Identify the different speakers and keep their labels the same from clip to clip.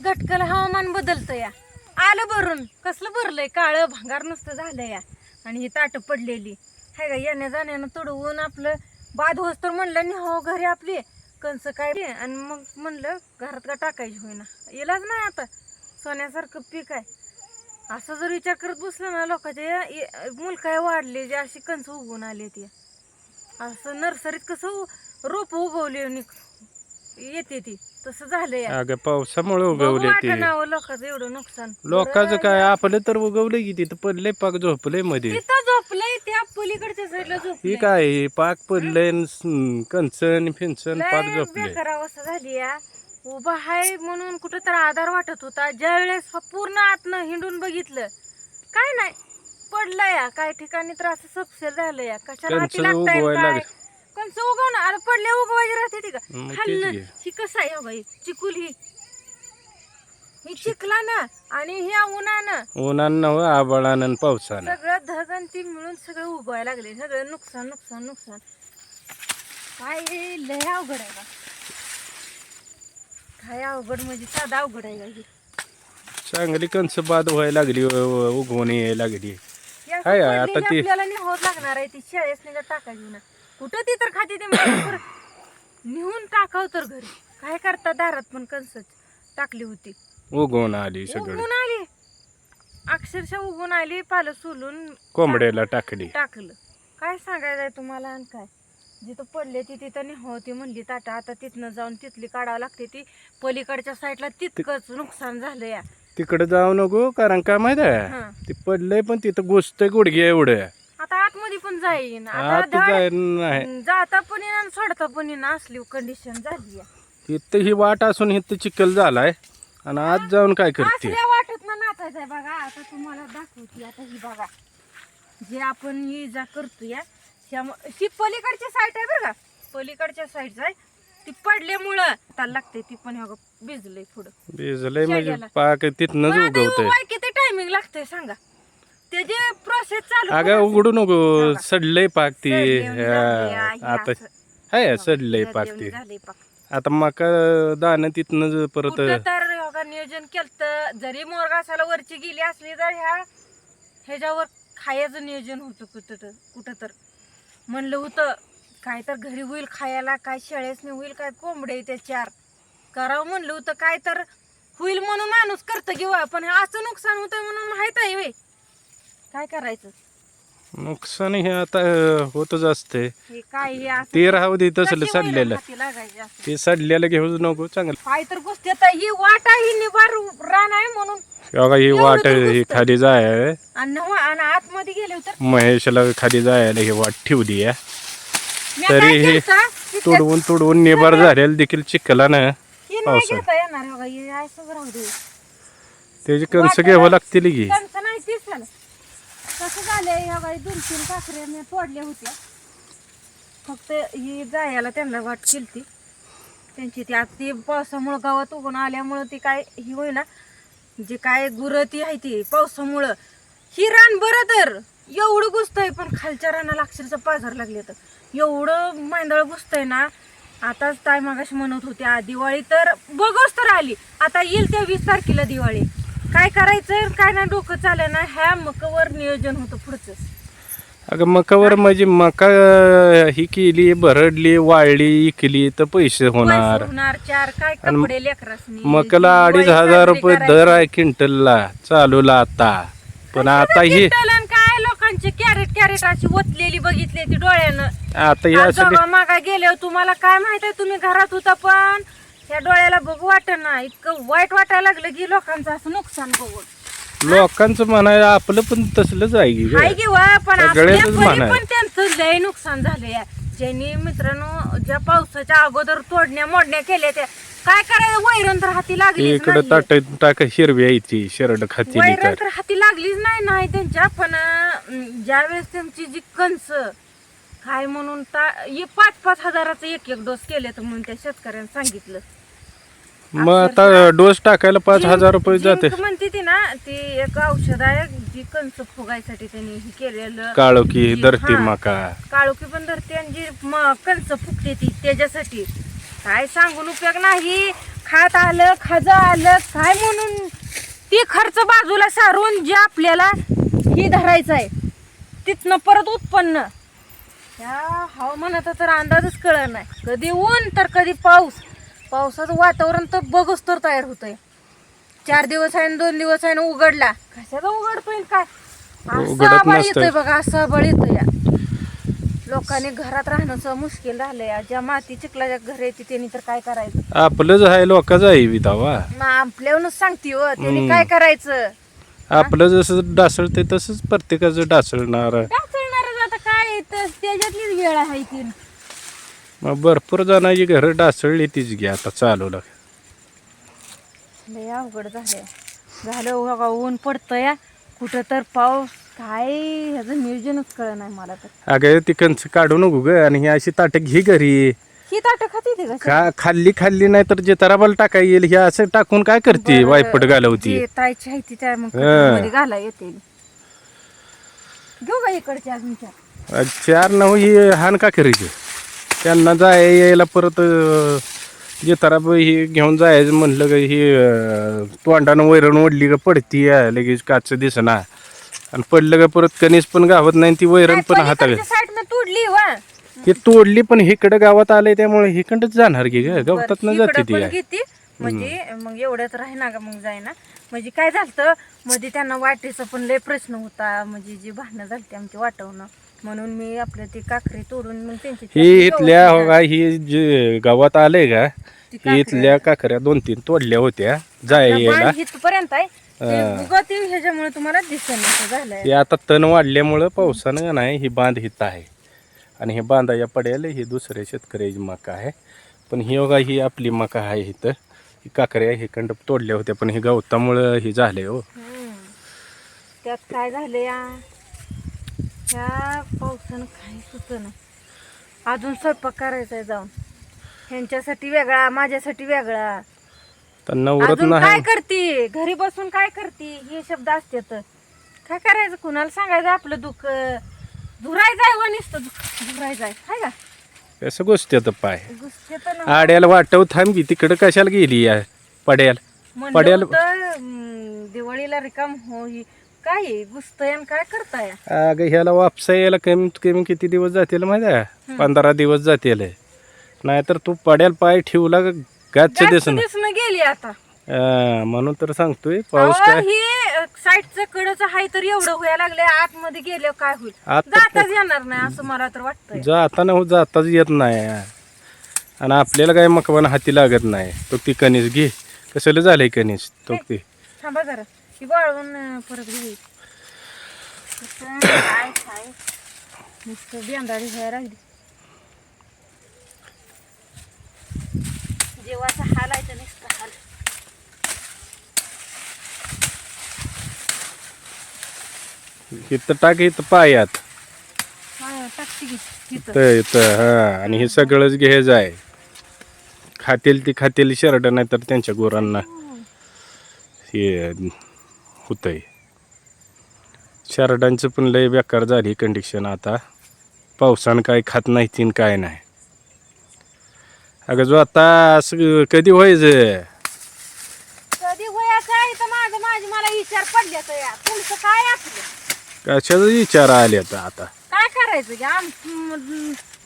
Speaker 1: घटकल हवामान बदलतं या. आलं भरून. कसलं भरलंय? काळं भांगार नुसतं झालं या. आणि ही ताट पडलेली. हाय का येण्या जाण्यानं तुडवून आपलं बाद होस तर म्हणलं हो घरी आपली. कंस काय आणि मग म्हणलं घरात का टाकायची होईना. येलाच नाही आता. सोन्यासारखं पीक आहे. असं जर विचार करत बसलं ना लोकांचे मुलकाय वाढले जे अशी कंस उगवून आले ते असं नर्सरीत कसं रोप उगवले आणि येते ती. तसं झालं या
Speaker 2: अगं पावसामुळे उगवले ते.
Speaker 1: वाटेनावं लोकांचं एवढं नुकसान.
Speaker 2: लोकांचं काय आपलं तर उगवलं की तिथं पडलंय पाक झोपलंयमध्ये.
Speaker 1: तिथं झोपलंय त्या पलीकडच्या साईडला
Speaker 2: ही
Speaker 1: झोपलंय.
Speaker 2: काय हे पाक पडलंय न कंचन फिंचन पाक
Speaker 1: लय
Speaker 2: झोपलंय.
Speaker 1: बेकार अवस्था झाली या. उभा हाय म्हणून कुठं तर आधार वाटत होता. ज्या वेळेस पूर्ण आतनं हिंडून बघितलं काय नाही पडलं या. काय ठिकाणी तर असं सपसेल झालं या. कशाला हाती
Speaker 2: कंच
Speaker 1: लागताय
Speaker 2: उगवायला
Speaker 1: काय?
Speaker 2: लागलं.
Speaker 1: कंच उगवणं अरे पडले उगवायचे राहते ती का
Speaker 2: मग तेच
Speaker 1: खाल्लं
Speaker 2: की.
Speaker 1: ही कसं आहे हो बाई? चिकुल ही. ही चिखला ना आणि ह्या उन्हानं
Speaker 2: उन्हानं हो आबाळानं आणि पावसानं.
Speaker 1: सगळं धगन ती मिळून सगळं उगवायला लागले. सगळं नुकसान नुकसान नुकसान. काय हे? लय अवघड आहे का काय अवघड म्हणजे साधा अवघड आहे का हे?
Speaker 2: चांगली कंच बाद व्हायला लागली उगवून यायला लागली.
Speaker 1: पडलेली
Speaker 2: आता ती-
Speaker 1: आपल्याला निहोत लागणार आहे ती. शाळेस नाही टाकायची ना. कुठं ती तर खाते ते मला. निहून टाकाव तर घरी. काय करता दारात पण कंसच टाकली होती.
Speaker 2: उगवून आली सगळी.
Speaker 1: उगवून आली. अक्षरशः उगवून आली पालं सोलून
Speaker 2: कोंबड्याला टाकली.
Speaker 1: टाकलं. काय सांगायचंय तुम्हाला आणि काय? जिथं पडले ती तिथं होती म्हणली ताटा आता तिथनं जाऊन तिथली काढावं लागते ती. पलीकडच्या साईडला तितकंच नुकसान झालं या.
Speaker 2: तिकडे जाऊ नको कारण काय माहीत आहे?
Speaker 1: हं.
Speaker 2: ते पडलंय पण तिथं गोष्ट गुडघे एवढं.
Speaker 1: आतमध्ये पण जाईन. आता
Speaker 2: आत
Speaker 1: धाड-
Speaker 2: जाय नाही.
Speaker 1: जाता पण येईन आणि सोडता पण येईन. असली कंडिशन झाली आहे.
Speaker 2: इथं ही वाट असून इथं चिखल झालाय. आणि आज जाऊन काय करते?
Speaker 1: असल्या वाटत ना नाचायचंय बघा. आता तुम्हाला दाखवते आता ही बघा. जे आपण ही जा करतोय ह्या ही पलीकडची साईड आहे बरं का. पलीकडच्या साईडच आहे. ती पडल्यामुळं त्याला लागते ती पण ह्या भिजलंय पुढं.
Speaker 2: भिजलंय म्हणजे
Speaker 1: शेग्याला.
Speaker 2: पाक तिथनंच
Speaker 1: मग आता
Speaker 2: उगवतंय.
Speaker 1: उभा किती टायमिंग लागतंय सांगा. त्याची प्रोसेस चालू
Speaker 2: अगं
Speaker 1: करायचं.
Speaker 2: उघडू नको. सडलंय पाक ती
Speaker 1: सडलेलं झालंय,
Speaker 2: हा,
Speaker 1: हे
Speaker 2: आता
Speaker 1: असं.
Speaker 2: हाय सडलंय
Speaker 1: बघा,
Speaker 2: पाक
Speaker 1: सडलेलं
Speaker 2: ती
Speaker 1: झालंय पाक.
Speaker 2: आता मका दाणं तिथनं परत
Speaker 1: कुठं तर नियोजन केलं जरी मोरगासाला वरची गेली असली तर ह्या ह्याच्यावर खायचं नियोजन होतं कुठं तर कुठं तर म्हणलं होतं काय तर घरी होईल खायला काय शाळेसने होईल काय कोंबडे त्या चार करावं म्हणलं होतं काय तर होईल म्हणून माणूस करतं किंवा पण हे असं नुकसान होतं म्हणून माहीत आहे वे काय करायचं?
Speaker 2: नुकसान हे आता होतच असते.
Speaker 1: हे काय हे असं
Speaker 2: ते राहू दे तसलं
Speaker 1: कशी वैरण
Speaker 2: सडलेलं
Speaker 1: हाती लागायची असं?
Speaker 2: ते सडलेलं घेऊच नको चांगलं.
Speaker 1: काय तर गोष्टी आता ही वाटा ही निबार रान आहे म्हणून.
Speaker 2: बघा ही
Speaker 1: एवढं
Speaker 2: वाट
Speaker 1: तर
Speaker 2: ही. खाली जाय.
Speaker 1: आणि नव्ह- आणि आतमध्ये गेले तर
Speaker 2: महेशला खाली जायला ही वाट ठेवली आहे.
Speaker 1: मी
Speaker 2: तरी
Speaker 1: काय
Speaker 2: हे तुडवून तुडवून निबार झालेलं देखील चिखला ना
Speaker 1: ही नाही
Speaker 2: पावसाळ्यात.
Speaker 1: घेता येणार बघा हे असंच राहू दे.
Speaker 2: त्याची कणसं घ्यावं लागतील की
Speaker 1: त्यांचं नाही तेच झालं कसं झालंय ह्या बाई दोन तीन काकऱ्या मी तोडल्या होत्या. फक्त ही जायला त्यांना वाट केली त्यांची ती आता ती पावसामुळं गावात उगून आल्यामुळं ती काय ही होईना. जे काय गुरं ती आहे ती पावसामुळं. ही रान बरं तर. एवढं घुसतंय पण खालच्या रानाला अक्षरचं पाझर लागले तर. एवढं मांदळ घुसतंय ना. आताच ताय मागाशी म्हणत होती आ दिवाळी तर बघच तर आली. आता येईल त्या वीस तारखेला दिवाळी. काय करायचं काय ना डोकं चालेल ना ह्या मकवर नियोजन होतं पुढचं.
Speaker 2: अगं मकावर म्हणजे मका ही केली भरडली वाळली इकली तर पैसे होणार
Speaker 1: पैसे होणार. चार काय
Speaker 2: आणि
Speaker 1: कपडे लेकरासनी
Speaker 2: मकाला अडीच हजार रुपये. दर आहे क्विंटलला. चालूला आता. पण आता ही
Speaker 1: काय लोकांची कॅरेट कॅरेट अशी ओतलेली बघितली ती डोळ्यानं.
Speaker 2: आता ही असं
Speaker 1: जेव्हा मागा गेले तुम्हाला काय माहीत आहे तुम्ही घरात होता पण त्या डोळ्याला बघू वाटत ना इतकं वाईट वाटायला लागलं की लोकांचं असं नुकसान बघून.
Speaker 2: लोकांचं म्हणायला आपलं पण तसलंच आहे की
Speaker 1: हाय पण
Speaker 2: सगळ्याचंच
Speaker 1: आपल्या परी
Speaker 2: म्हणाय.
Speaker 1: पण त्यांचं लय नुकसान झालंय. ज्यांनी मित्रांनो ज्या पावसाच्या अगोदर तोडण्या मोडण्या केल्या त्या काय करायचं? वैरण तर हाती लागली
Speaker 2: इकडं ताट टाक आहे ती शरड खातील
Speaker 1: वैरण
Speaker 2: तर.
Speaker 1: हाती लागलीच नाही नाही त्यांच्या पण अं, ज्यावेळेस त्यांची जी कंस काय म्हणून ता हे पाच पाच हजाराचा एक एक डोस केले तर म्हणून त्या शेतकऱ्यांनी सांगितलं.
Speaker 2: मग आता डोस टाकायला पाच हजार रुपये जाते.
Speaker 1: जिंक म्हणते ती ना ती एक औषध आहे जी कंस फुगायसाठी त्यांनी हे केलेलं.
Speaker 2: काळोखी
Speaker 1: जी-
Speaker 2: धरती
Speaker 1: हा.
Speaker 2: मका.
Speaker 1: काळोखी पण धरते आणि जी म- कंस फुगते ती त्याच्यासाठी. काय सांगून उपयोग नाही. खात आलं खाज आलं काय म्हणून? ती खर्च बाजूला सारून जे आपल्याला ही धरायचं आहे तिथनं परत उत्पन्न. या हवामानाचा तर अंदाजच कळत नाही. कधी ऊन तर कधी पाऊस. पावसाचं वातावरण तर बघच तर तयार होतंय. चार दिवस आहे दोन दिवस आहे उघडला. कशाचा उघडतोय काय? असं
Speaker 2: उघडत
Speaker 1: आबाळ
Speaker 2: नसतंय.
Speaker 1: येतोय बघा असं आबाळ येतोय या. लोकांनी घरात राहणं मुश्किल झालंय ज्या माती चिखलाच्या घर येते त्यांनी तर काय करायचं?
Speaker 2: आपलंच आहे लोकांचं आहे विधावा
Speaker 1: मग आपल्यावरूनच सांगते हो त्यांनी. काय करायचं?
Speaker 2: आपलं जसं डासळते तसंच प्रत्येकाचं डासळणार
Speaker 1: आता काय आहे तर त्याच्यातलीच वेळ आहे ती
Speaker 2: मग भरपूर जणांची घरं डासळली तीच घ्या आता चालू लाग.
Speaker 1: लय अवघड झालं बघा ऊन पडतंय कुठं तर पाऊस काय ह्याचं नियोजनच कळ नाही मला तर.
Speaker 2: अगं ती कंच काढू नको ग आणि ही अशी ताटं घे घरी.
Speaker 1: ही ताट खाती ते का
Speaker 2: खा खाल्ली खाल्ली नाही तर जे तराबाला टाका येईल हे असं टाकून काय करते वायपट घालवती.
Speaker 1: आहे ती त्या मग
Speaker 2: हा.
Speaker 1: मध्ये घाला येते. घेऊ का इकडच्या अजूनच्या
Speaker 2: चार नऊ ही हान का करायची? त्यांना जाय यायला परत जे तराब ही घेऊन जायचं म्हणलं का ही तोंडानं वैरण ओढली का पडती लगेच काच दिसना. आणि पडलं का परत कणीस पण गावत नाही ती वैरण पण हाताळ
Speaker 1: तोडली वा.
Speaker 2: ती तोडली पण इकडं गावात आलंय त्यामुळे इकडंच जाणार की ग गवतात न जाते ती
Speaker 1: म्हणजे मग एवढ्यात राहीना का मग जाईना. म्हणजे काय झालं मध्ये त्यांना वाटेचा पण लय प्रश्न होता म्हणजे जी भांडणं झाली आमची वाटवणं. म्हणून मी आपलं ती काकरी तोडून मग त्यांची
Speaker 2: ही इथल्या हो का ही जे गावात आलंय का
Speaker 1: ती
Speaker 2: ही इथल्या काकऱ्या दोन तीन तोडल्या होत्या जाय यायला.
Speaker 1: इथपर्यंत आहे. ते ह्याच्यामुळे तुम्हाला दिसेल झालंय.
Speaker 2: हे आता तण वाढल्यामुळं पावसानं नाही ही बांध हित आहे. आणि हे बांधाया पडेल ही दुसऱ्या शेतकऱ्याची मका आहे. पण ही बघा ही आपली मका आहे इथं. ही काकऱ्या ही कंड तोडल्या होत्या पण ही गवतामुळं ही झाले हो.
Speaker 1: त्यात काय झालं या? ह्या पावसानं काही सुचना अजून स्वयंपाक करायचा आहे जाऊन. ह्यांच्यासाठी वेगळा माझ्यासाठी वेगळा.
Speaker 2: तर नवरत
Speaker 1: अजून काय
Speaker 2: नाही
Speaker 1: करते? घरी बसून काय करते? हे शब्द असते तर काय करायचं? कुणाला सांगायचं आपलं दुःख? धुरायचं आहे व नुसतं दुःख. धुरायचं आहे. हाय का?
Speaker 2: कसं गोष्टी आता पाय?
Speaker 1: गुस्से तर नव्हतं.
Speaker 2: आड्याला वाटव थांबी तिकडं कशाला गेली या पड्याला?
Speaker 1: म्हणलं
Speaker 2: पडेल-
Speaker 1: होतं, हम्म, दिवाळीला रिकाम हो ही काय आहे? गुस्तयन काय करताय?
Speaker 2: अगं ह्याला वापसा यायला कमीत कमी किती दिवस जातील माहिती आहे? पंधरा दिवस जातील नाहीतर तू पड्याला पाय ठेवला गाच दिसन
Speaker 1: दिसणं? गेली आता.
Speaker 2: म्हणून तर सांगतोय पाऊस
Speaker 1: अहो,
Speaker 2: काय?
Speaker 1: ही साईडचं कडच आहे तर एवढं व्हायला लागले आतमध्ये गेले काय होईल?
Speaker 2: आता
Speaker 1: जाताच येणार नाही असं मला तर वाटतंय.
Speaker 2: जाताना हो जाताच येत नाही. आणि आपल्याला काय मकवान हाती लागत नाही. तो ती कणीस घे. कसलं झालंय कणीस? तो ते.
Speaker 1: थांबा जरा. ही वाळवून परत काय नुसतं बेंदाडी व्हायला लागली. जेव्हाचा हाल आहे तर नुसतं हाल.
Speaker 2: इथं टाक इथं पायात.
Speaker 1: हा,
Speaker 2: इथं. इथं हा आणि हे सगळंच घे जाय. खातील ती खातील शर्ट नाही तर त्यांच्या गुरांना. हे होतंय. शर्टांचं पण लय बेकार झाली कंडिशन आता. पावसानं काय खात नाही तीन काय नाही. अगं जो आता असं कधी व्हायचं?
Speaker 1: कधी वयाचं आहे तर माझं माझी मला विचार पडले तर या. तुमचं काय
Speaker 2: कशाचा विचार आले आता? आता
Speaker 1: काय करायचं आम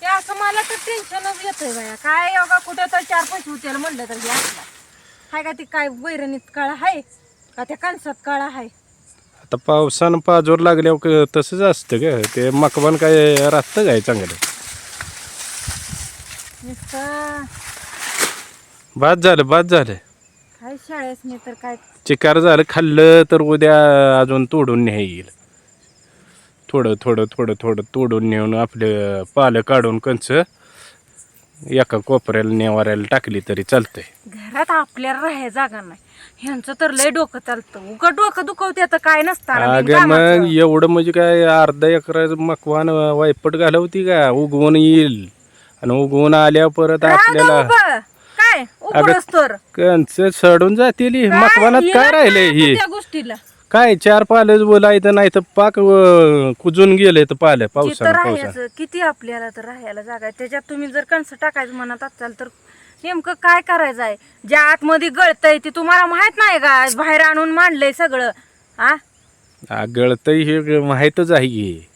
Speaker 1: ते असं मला तर टेन्शनच येतंय बाया. काय योगा कुठं तर चार पैसे होते म्हणलं तर हाय का ते काय वैरणीत काळा आहे? का त्या कणसात काळा आहे?
Speaker 2: आता पावसानं पाजोर लागल्यावर क- तसंच असतं ग. ते मकवान काय राहतं काय चांगलं?
Speaker 1: नुसतं
Speaker 2: बाद झालं बाद झालं.
Speaker 1: काय शाळेस मी तर काय?
Speaker 2: चिकार झालं खाल्लं तर उद्या अजून तोडून न्याय येईल. थोडं थोडं थोडं थोडं तोडून नेऊन आपले पालं काढून कंच एका कोपऱ्याला नेवाऱ्याला टाकली तरी चालतंय.
Speaker 1: घरात आपल्याला राहायला जागा नाही. ह्यांचं तर लय डोकं चालतं. उगा डोकं दुखवते तर काय नसतं
Speaker 2: अगं मग एवढं म्हणजे काय अर्धा एकराचं मकवान वायपट घालवती का? उगवून येईल. आणि उगवून आल्यावर परत आपल्याला
Speaker 1: काय? उघडच तर.
Speaker 2: कंच सडून जातील मकवानात काय राहिलंय
Speaker 1: काय
Speaker 2: हे
Speaker 1: त्या गोष्टीला?
Speaker 2: काय चार पालच बोलायचं नाही तर पाक अं, कुजून गेले तर पालं
Speaker 1: जिथं
Speaker 2: पावसानं पावसानं.
Speaker 1: राहायचं किती आपल्याला तर राहायला जागा आहे. त्याच्यात तुम्ही जर कणसं टाकायचं म्हणत असाल तर नेमकं काय करायचं आहे? ज्या आतमध्ये गळतंय ते तुम्हाला माहीत नाही का? बाहेर आणून मांडलंय सगळं. हा
Speaker 2: गळत हे माहीतच आहे की.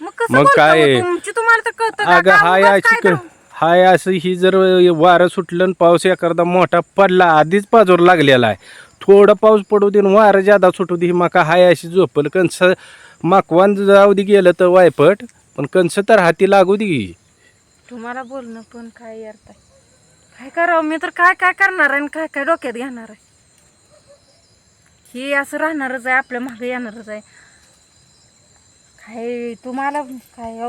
Speaker 1: मग कसं
Speaker 2: मग
Speaker 1: बोलता
Speaker 2: काय?
Speaker 1: हो तुमची तुम्हाला तर कळतं का?
Speaker 2: अगं
Speaker 1: का
Speaker 2: हाय
Speaker 1: उगाच
Speaker 2: अशी
Speaker 1: काय
Speaker 2: क-
Speaker 1: करू?
Speaker 2: हाय असं ही जर वारं सुटलं आणि पाऊस एखादा मोठा पडला आधीच पाजोर लागलेला आहे. थोडं पाऊस पडू दे वारं जादा सुटू दे ही मका हाय अशी झोपल. कंस माकवान जाऊ दे गेलं तर वायपट पण कंस तर हाती लागू दे.
Speaker 1: तुम्हाला बोलणं पण काय अर्थ आहे काय करावं? मी तर काय काय करणार आहे आणि काय काय डोक्यात घेणार आहे? हे असं राहणारच आहे आपल्या मागे येणारच आहे. काय तुम्हाला काय